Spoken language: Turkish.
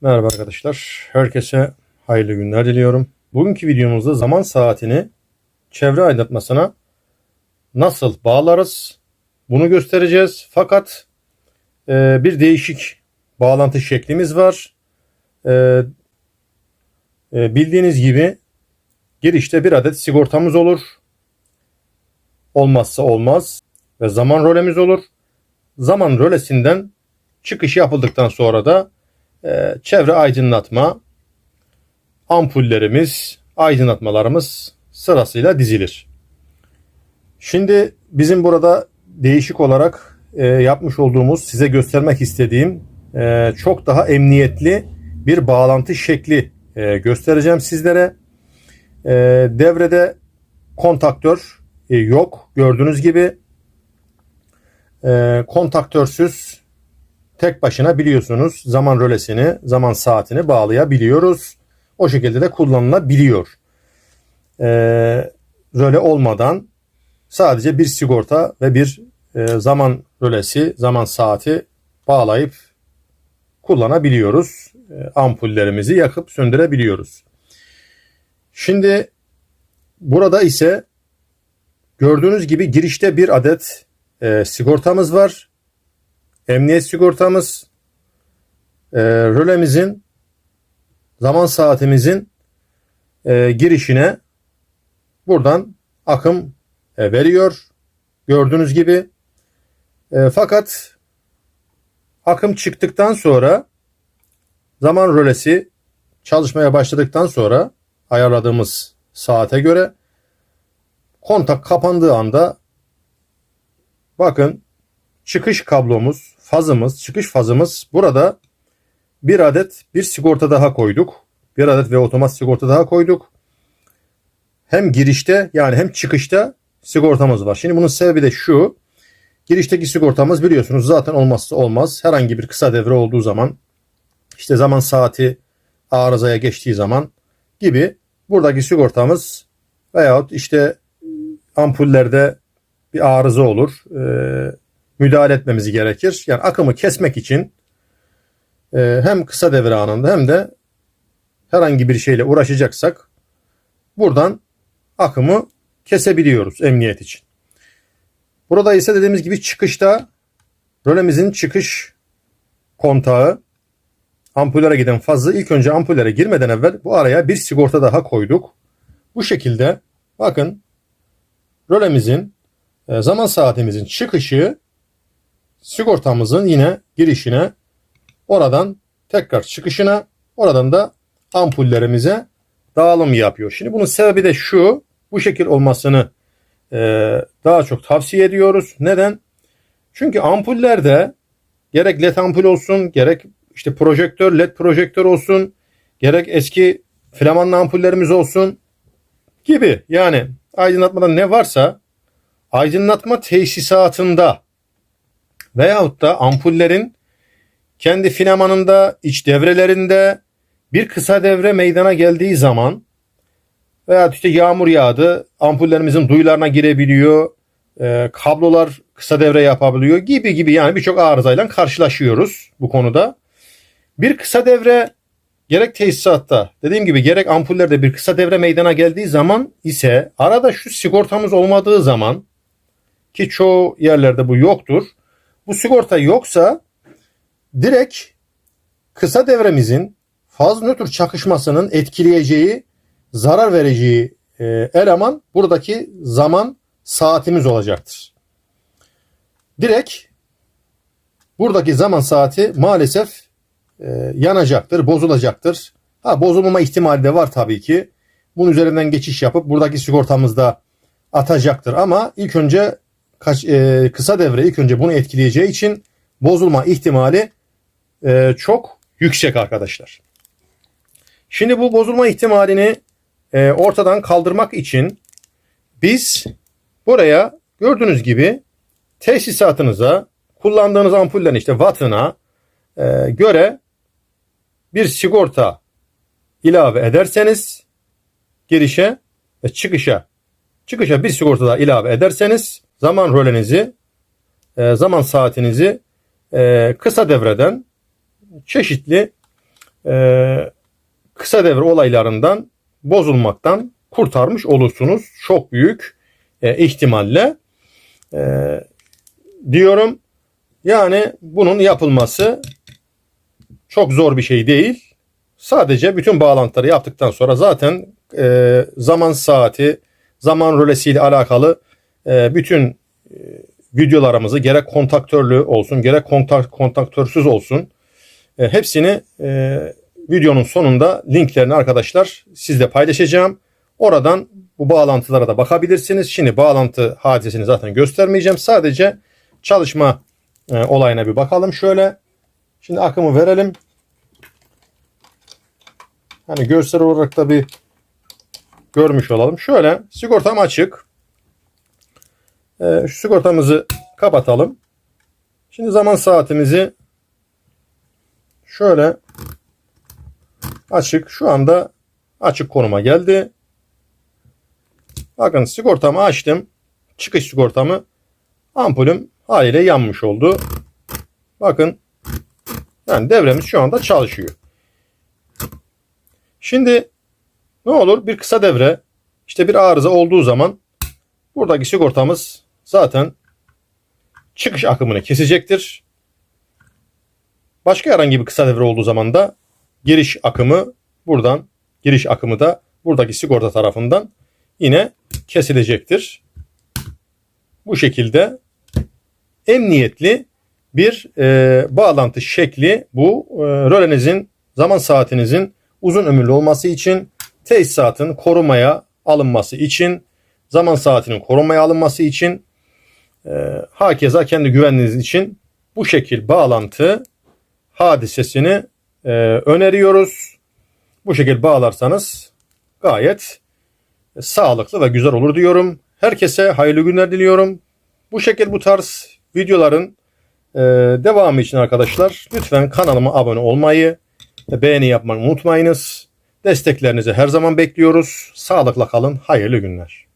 Merhaba arkadaşlar. Herkese hayırlı günler diliyorum. Bugünkü videomuzda zaman saatini çevre aydınlatmasına nasıl bağlarız? Bunu göstereceğiz. Fakat e, bir değişik bağlantı şeklimiz var. E, e, bildiğiniz gibi girişte bir adet sigortamız olur. Olmazsa olmaz ve zaman rölemiz olur. Zaman rölesinden çıkış yapıldıktan sonra da e, çevre aydınlatma ampullerimiz, aydınlatmalarımız sırasıyla dizilir. Şimdi bizim burada değişik olarak e, yapmış olduğumuz, size göstermek istediğim e, çok daha emniyetli bir bağlantı şekli e, göstereceğim sizlere. Devrede kontaktör yok gördüğünüz gibi. Kontaktörsüz tek başına biliyorsunuz zaman rölesini, zaman saatini bağlayabiliyoruz. O şekilde de kullanılabiliyor. Ee, röle olmadan sadece bir sigorta ve bir e, zaman rölesi, zaman saati bağlayıp kullanabiliyoruz. E, ampullerimizi yakıp söndürebiliyoruz. Şimdi burada ise gördüğünüz gibi girişte bir adet e, sigortamız var emniyet sigortamız, e, rölemizin, zaman saatimizin e, girişine buradan akım e, veriyor. Gördüğünüz gibi. E, fakat akım çıktıktan sonra zaman rölesi çalışmaya başladıktan sonra ayarladığımız saate göre kontak kapandığı anda bakın çıkış kablomuz, fazımız, çıkış fazımız burada bir adet bir sigorta daha koyduk. Bir adet ve otomat sigorta daha koyduk. Hem girişte yani hem çıkışta sigortamız var. Şimdi bunun sebebi de şu. Girişteki sigortamız biliyorsunuz zaten olmazsa olmaz. Herhangi bir kısa devre olduğu zaman işte zaman saati arızaya geçtiği zaman gibi buradaki sigortamız veyahut işte ampullerde bir arıza olur. Ee, müdahale etmemiz gerekir. Yani akımı kesmek için e, hem kısa devre anında hem de herhangi bir şeyle uğraşacaksak buradan akımı kesebiliyoruz emniyet için. Burada ise dediğimiz gibi çıkışta rölemizin çıkış kontağı ampullere giden fazla ilk önce ampullere girmeden evvel bu araya bir sigorta daha koyduk. Bu şekilde bakın rölemizin e, zaman saatimizin çıkışı sigortamızın yine girişine oradan tekrar çıkışına oradan da ampullerimize dağılım yapıyor. Şimdi bunun sebebi de şu bu şekil olmasını e, daha çok tavsiye ediyoruz. Neden? Çünkü ampullerde gerek led ampul olsun gerek işte projektör led projektör olsun gerek eski flamanlı ampullerimiz olsun gibi yani aydınlatmada ne varsa aydınlatma tesisatında veyahut da ampullerin kendi filamanında, iç devrelerinde bir kısa devre meydana geldiği zaman veya işte yağmur yağdı, ampullerimizin duyularına girebiliyor, e, kablolar kısa devre yapabiliyor gibi gibi yani birçok arızayla karşılaşıyoruz bu konuda. Bir kısa devre gerek tesisatta dediğim gibi gerek ampullerde bir kısa devre meydana geldiği zaman ise arada şu sigortamız olmadığı zaman ki çoğu yerlerde bu yoktur. Bu sigorta yoksa direkt kısa devremizin faz nötr çakışmasının etkileyeceği, zarar vereceği e, eleman buradaki zaman saatimiz olacaktır. Direkt buradaki zaman saati maalesef e, yanacaktır, bozulacaktır. Ha bozulmama ihtimali de var tabii ki. Bunun üzerinden geçiş yapıp buradaki sigortamızda atacaktır ama ilk önce kaç, e, kısa devre ilk önce bunu etkileyeceği için bozulma ihtimali e, çok yüksek arkadaşlar. Şimdi bu bozulma ihtimalini e, ortadan kaldırmak için biz buraya gördüğünüz gibi tesisatınıza kullandığınız ampullerin işte wattına e, göre bir sigorta ilave ederseniz girişe ve çıkışa çıkışa bir sigorta daha ilave ederseniz zaman rölenizi, e, zaman saatinizi e, kısa devreden çeşitli e, kısa devre olaylarından bozulmaktan kurtarmış olursunuz. Çok büyük e, ihtimalle diyorum. Yani bunun yapılması çok zor bir şey değil. Sadece bütün bağlantıları yaptıktan sonra zaten e, zaman saati, zaman rölesiyle alakalı e, bütün e, videolarımızı gerek kontaktörlü olsun gerek kontak, kontaktörsüz olsun e, hepsini e, videonun sonunda linklerini arkadaşlar sizle paylaşacağım. Oradan bu bağlantılara da bakabilirsiniz. Şimdi bağlantı hadisesini zaten göstermeyeceğim. Sadece çalışma e, olayına bir bakalım şöyle. Şimdi akımı verelim. Hani görsel olarak da bir görmüş olalım. Şöyle sigortam açık. Ee, şu sigortamızı kapatalım. Şimdi zaman saatimizi şöyle açık. Şu anda açık konuma geldi. Bakın sigortamı açtım. Çıkış sigortamı ampulüm haliyle yanmış oldu. Bakın yani devremiz şu anda çalışıyor. Şimdi ne olur bir kısa devre işte bir arıza olduğu zaman buradaki sigortamız zaten çıkış akımını kesecektir. Başka herhangi bir kısa devre olduğu zaman da giriş akımı buradan giriş akımı da buradaki sigorta tarafından yine kesilecektir. Bu şekilde emniyetli bir e, bağlantı şekli bu e, rölenizin zaman saatinizin uzun ömürlü olması için tesisatın korumaya alınması için zaman saatinin korumaya alınması için hakeza kendi güvenliğiniz için bu şekil bağlantı hadisesini e, öneriyoruz. Bu şekil bağlarsanız gayet sağlıklı ve güzel olur diyorum. Herkese hayırlı günler diliyorum. Bu şekil bu tarz videoların e, devamı için arkadaşlar lütfen kanalıma abone olmayı ve beğeni yapmayı unutmayınız. Desteklerinizi her zaman bekliyoruz. Sağlıkla kalın. Hayırlı günler.